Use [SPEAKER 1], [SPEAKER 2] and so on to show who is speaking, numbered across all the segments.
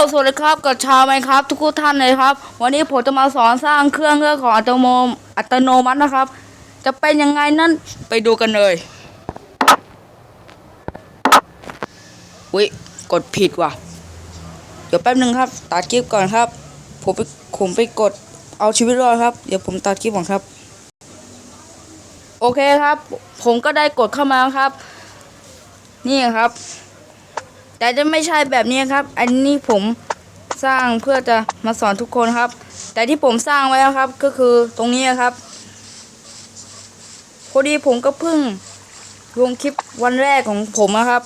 [SPEAKER 1] สวัสดีครับกับชาวไหมครับทุกท่านเลยครับ วันนี้ผมจะมาสอนสร้างเครื่องเครื่องของอัตโนมอัตโนมัตินะครับ จะเป็นยังไงนั้นไปดูกันเลยวิกดผิดว่ะ เดี๋ยวแป๊บนึงครับ ตัดคลิปก่อนครับ ผมไปผมไปกดเอาชีวิตรอดครับ เดี๋ยวผมตัดคลิปก่อนครับ โอเคครับ ผมก็ได้กดเข้ามาครับ นี่ครับ แต่จะไม่ใช่แบบนี้ครับ อันนี้ผมสร้างเพื่อจะมาสอนทุกคนครับ แต่ที่ผมสร้างไว้ครับ ก็คือตรงนี้ครับพอดีผมก็เพิ่งลงคลิปวันแรกของผมนะครับ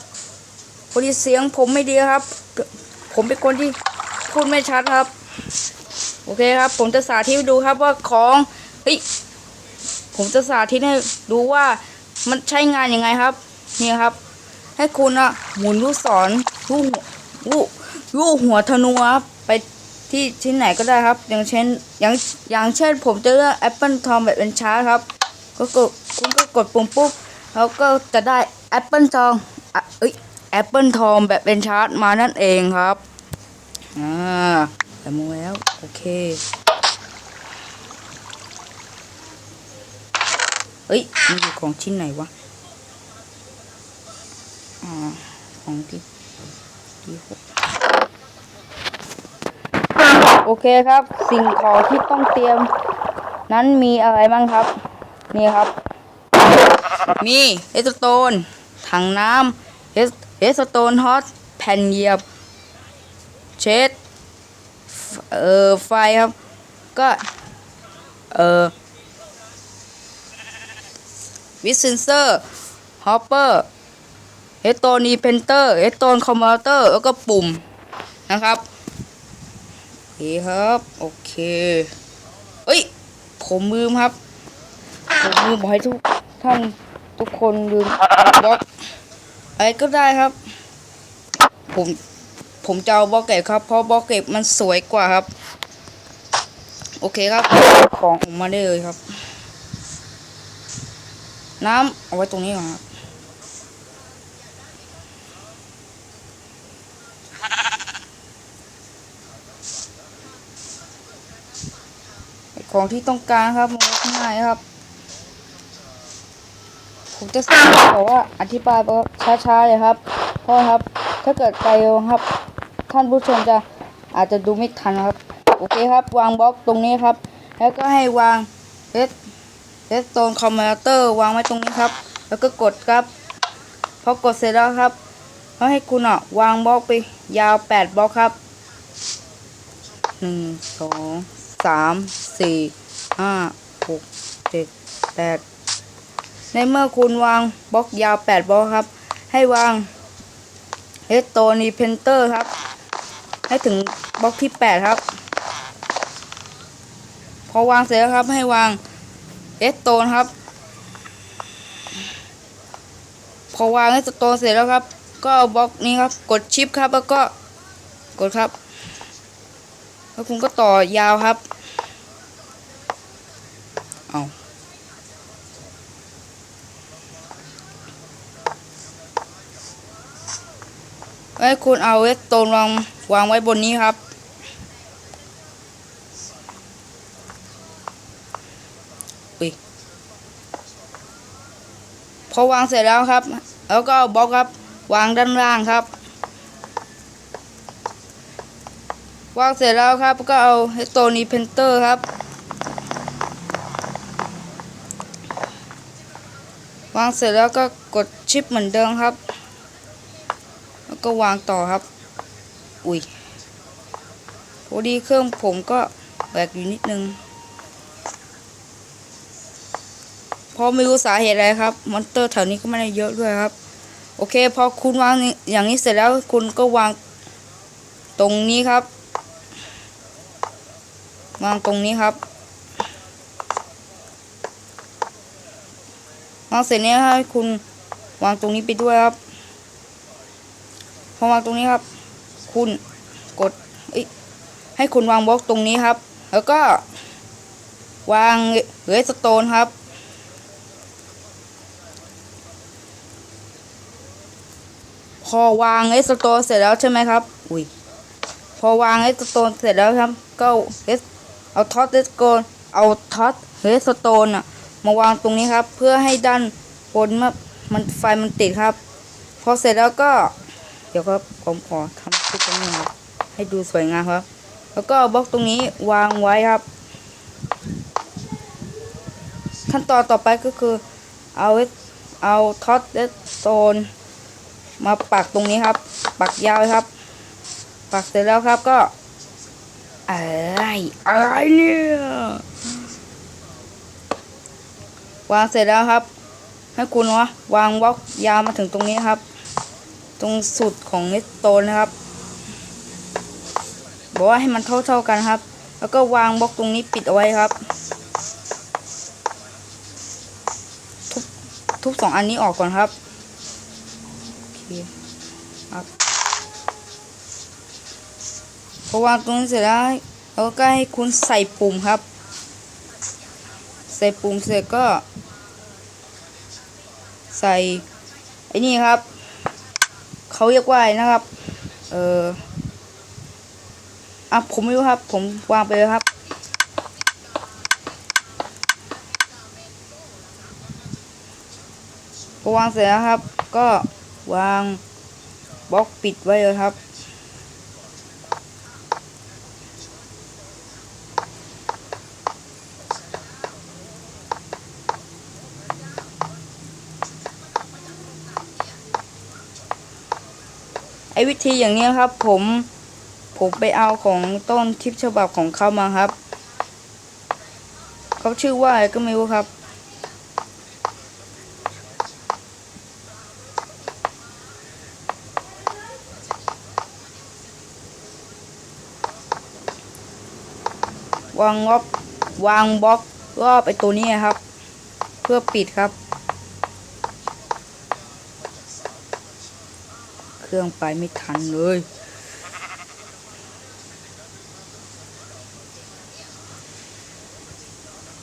[SPEAKER 1] พอดีเสียงผมไม่ดีครับ ผมเป็นคนที่พูดไม่ชัดครับ โอเคครับ ผมจะสาธิตดูครับว่าของเฮ้ยผมจะสาธิตให้ดูว่ามันใช้งานยังไงครับ นี่ครับ ให้คุณอะหมุนลูกศรลูกลูกลูกหัวธนูครับไปที่ที่ไหนก็ได้ครับ อย่างเช่นอย่างอย่างเช่นผมจะเลือก Apple Tom แบบเป็นชาร์ครับ ก็กดคุณก็กดปุ่มปุ๊บแล้วก็จะได้ Apple Tom อะเอ้ย Apple Tom แบบเป็นชาร์จมานั่นเองครับอ่าแต่มูแล้ว โอเคเอ้ยมันอยู่ของชิ้นไหนวะ อ่าของที่ที่หกโอเคครับ สิ่งของที่ต้องเตรียม นั้นมีอะไรบ้างครับ นี่ครับ มีเอสโตน ถังน้ำเอสเอสโตนฮอตแผ่นเหยียบ เช็ดเอ่อไฟครับ ก็เอ่อวิสเซนเซอร์ ฮอปเปอร์ เอสโตนีเพนเตอร์เอสโตนคอมพิวเตอร์แล้วก็ปุ่มนะครับโอเคครับโอเคเอ้ย ผมลืมครับ ผมลืมบอกให้ทุกท่านทุกคนลืมบล็อกอะไรก็ได้ครับ ผมผมจะเอาบล็อกเก็บครับ เพราะบล็อกเก็บมันสวยกว่าครับ โอเคครับของออกมาได้เลยครับ น้ำเอาไว้ตรงนี้ก่อนครับ ของที่ต้องการครับมันง่ายครับ ผมจะสอนบอกว่าอธิบายแบบช้าๆเลยครับ เพราะครับ ถ้าเกิดไปครับ ท่านผู้ชมจะอาจจะดูไม่ทันครับ โอเคครับ วางบล็อกตรงนี้ครับ แล้วก็ให้วางเอสเอสโตนคอมพิวเตอร์วางไว้ตรงนี้ครับ แล้วก็กดครับพอกดเสร็จแล้วครับเขาให้คุณอะวางบล็อกไปยาวแปดบล็อกครับหนึ่งสอง สามสี่ห้าหกเจ็ดแปดในเมื่อคุณวางบล็อกยาวแปดบล็อกครับ ให้วางเอสโตนีเพนเตอร์ครับ ให้ถึงบล็อกที่แปดครับ พอวางเสร็จแล้วครับให้วางเอสโตนครับ พอวางเอสโตนเสร็จแล้วครับ ก็บล็อกนี้ครับ กดชิปครับแล้วก็กดครับ แล้วคุณก็ต่อยาวครับ เอาให้คุณเอาเวสโตนวางวางไว้บนนี้ครับ อุ้ย พอวางเสร็จแล้วครับ แล้วก็บล็อกครับ วางด้านล่างครับ วางเสร็จแล้วครับก็เอาเฮสโตนีเพนเตอร์ครับ วางเสร็จแล้วก็กดชิปเหมือนเดิมครับ แล้วก็วางต่อครับ อุ้ยพอดีเครื่องผมก็แหวกอยู่นิดนึงเพราะไม่รู้สาเหตุอะไรครับ มอนเตอร์แถวนี้ก็ไม่ได้เยอะด้วยครับ โอเค พอคุณวางอย่างนี้เสร็จแล้วคุณก็วางตรงนี้ครับ วางตรงนี้ครับวางเสร็จนี้ให้คุณวางตรงนี้ไปด้วยครับ พอวางตรงนี้ครับ คุณกดให้คุณวางบล็อกตรงนี้ครับ แล้วก็วางเรสโตนครับ พอวางเรสโตนเสร็จแล้วใช่ไหมครับ อุ้ย พอวางเลสโตนเสร็จแล้วครับ ก็เลส เอาท็อตเลสโตนเอาท็อตเลสโตนอะมาวางตรงนี้ครับ เพื่อให้ด้านบนมันมันไฟมันติดครับพอเสร็จแล้วก็ เดี๋ยวครับผมขอทำคลิปตรงนี้ครับให้ดูสวยงามครับ แล้วก็บล็อกตรงนี้วางไว้ครับ ขั้นตอนต่อไปก็คือเอาเวเอาท็อตเลสโตนมาปักตรงนี้ครับ ปักยาวครับ ปักเสร็จแล้วครับก็ อะไรอะไรเนี่ย วางเสร็จแล้วครับ ให้คุณวะวางบล็อกยาวมาถึงตรงนี้ครับ ตรงสุดของเลสโตนนะครับ บอกว่าให้มันเท่าเท่าๆกันครับ แล้วก็วางบล็อกตรงนี้ปิดเอาไว้ครับ ทุบทุบสองอันนี้ออกก่อนครับโอเค พอวางตรงนี้เสร็จแล้วเราก็ให้คุณใส่ปุ่มครับ ใส่ปุ่มเสร็จก็ ใส่ไอ้นี่ครับเขาเรียกว่าอะไรนะครับ เอออะผมไม่รู้ครับ ผมวางไปเลยครับพอวางเสร็จแล้วครับ ก็วางบล็อกปิดไว้เลยครับ ไอ้วิธีอย่างนี้ครับ ผมผมไปเอาของต้นทิปฉบับของเขามาครับ เขาชื่อว่าอะไรก็ไม่รู้ครับวางงบวางบล็อกรอบไอตัวนี้ครับ เพื่อปิดครับ เค รื่อง ไป ไม่ทันเลย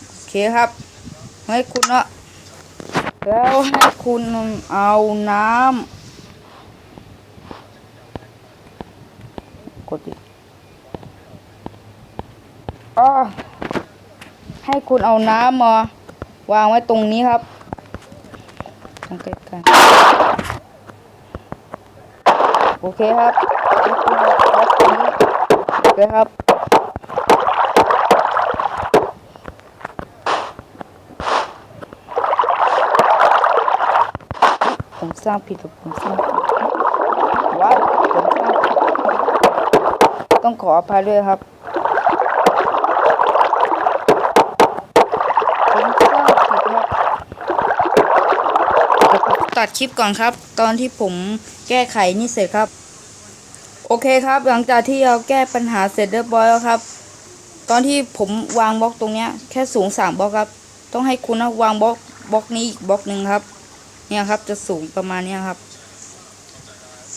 [SPEAKER 1] โอเคครับ ให้คุณละแล้วให้คุณเอาน้ำกดดิอ้อให้คุณเอาน้ำมาวางไว้ตรงนี้ครับตรงใกล้ๆ โอเคครับให้คุณเอาไว้ตรงนี้โอเคครับผมสร้างผิดหรือผมสร้างผิดวัดผมสร้างต้องขออภัยด้วยครับ ผมสร้างผิดครับเดี๋ยวผม ตัดคลิปก่อนครับ ตอนที่ผมแก้ไขนี่เสร็จครับ โอเคครับ หลังจากที่เราแก้ปัญหาเสร็จเรียบร้อยแล้วครับ ตอนที่ผมวางบล็อกตรงเนี้ย แค่สูงสามบล็อกครับ ต้องให้คุณนะวางบล็อกบล็อกนี้อีกบล็อกหนึ่งครับ เนี่ยครับจะสูงประมาณเนี้ยครับ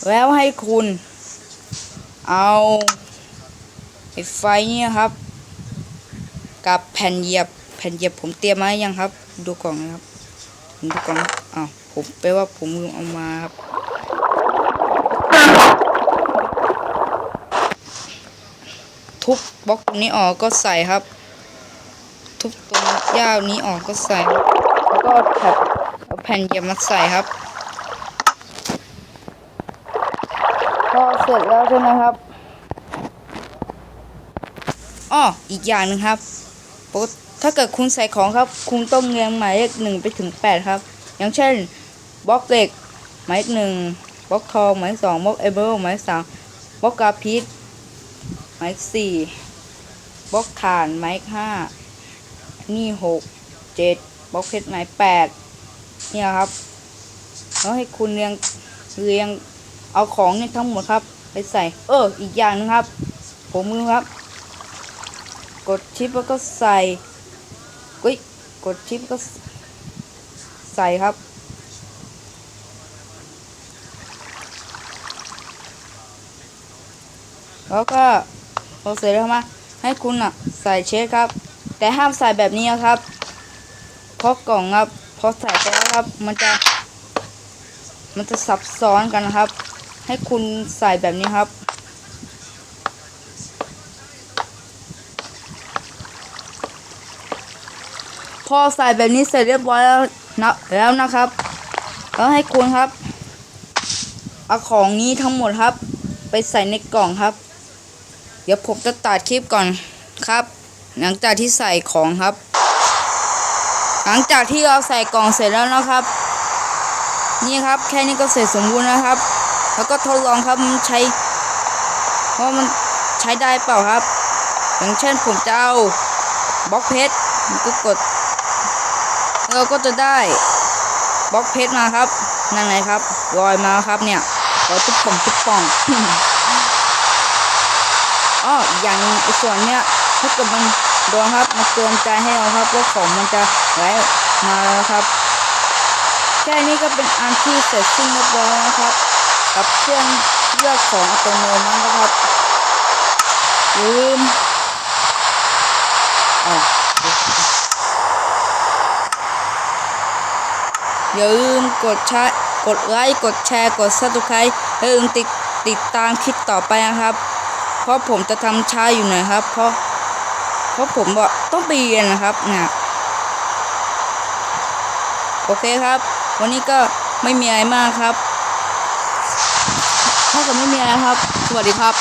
[SPEAKER 1] แล้วให้คุณเอาไฟเนี่ยครับ กับแผ่นเหยียบแผ่นเหยียบผมเตรียมมาอยังครับ ดูกล่องนะครับดูกล่องอ้าว ผมไปลว่าผมลืมเอามาครับ ทุบบล็อกตรงนี้ออกก็ใส่ครับ ทุบตรงหญ้านี้ออกก็ใส่ครับแล้วก็แผ่นเอาแผ่นเหยียบมาใส่ครับพอเสร็จแล้วใช่ไหมครับอ้ออีกอย่างหนึ่งครับปกติถ้าเกิดคุณใส่ของครับ คุณต้องเรียงหมายเลขหนึ่งไปถึงแปดครับ อย่างเช่น บล็อกเหล็กหมายเลขหนึ่งบล็อกทองหมายเลขสองบล็อกเอเบอร์หมายเลขสามบล็อกกราฟิตหมายเลขสี่บล็อกฐานหมายเลขห้านี่หกเจ็ดบล็อกเพชรหมายเลขแปดเนี่ยครับแล้วให้คุณเรียงเรียงเอาของเนี่ยทั้งหมดครับ ไปใส่ เออ อีกอย่างนึงครับ ผมมือครับ กดชิปแล้วก็ใส่กุ้ยกดชิปก็ใส่ครับ แล้วก็พอเสร็จแล้วมาให้คุณอะใส่เช็คครับ แต่ห้ามใส่แบบนี้ครับเพราะกล่องครับพอใส่ไปแล้วครับมันจะ มันจะซับซ้อนกันนะครับ ให้คุณใส่แบบนี้ครับพอใส่แบบนี้เสร็จเรียบร้อยแล้วนะแล้วนะครับแล้วให้คุณครับเอาของนี้ทั้งหมดครับ ไปใส่ในกล่องครับ เดี๋ยวผมจะตัดคลิปก่อนครับ หลังจากที่ใส่ของครับ หลังจากที่เราใส่กล่องเสร็จแล้วนะครับ นี่ครับ แค่นี้ก็เสร็จสมบูรณ์นะครับ แล้วก็ทดลองครับมันใช้ว่าะมันใช้ได้เปล่าครับ อย่างเช่นผมจะเอาบล็อกเพชรก็กดเราก็จะได้บล็อกเพชรมาครับนั่นไงครับลอยมาครับเนี่ยลอยตุ๊บป่องตุ๊บป่อง อ้ออย่างส่วนเนี้ยถ้าเกิดมันโดนครับมาเตือนใจให้เราครับว่าของมันจะไหลมาแล้วครับแค่นี้ก็เป็นอันที่เสร็จสิ้นเรียบร้อยแล้วนะครับ กับเครื่องเลือกของอัตโนมัตินะครับลืมอย่าลืมกดแชร์กดไลค์ กดแชร์ กด subscribe และลืมติดติดตามคลิปต่อไปนะครับ เพราะผมจะทำช้าอยู่หน่อยครับ เพราะ เพราะผมบอกต้องไปเรียนนะครับนะโอเคครับ วันนี้ก็ไม่มีอะไรมากครับ ถ้าเกิดไม่มีอะไรครับ สวัสดีครับ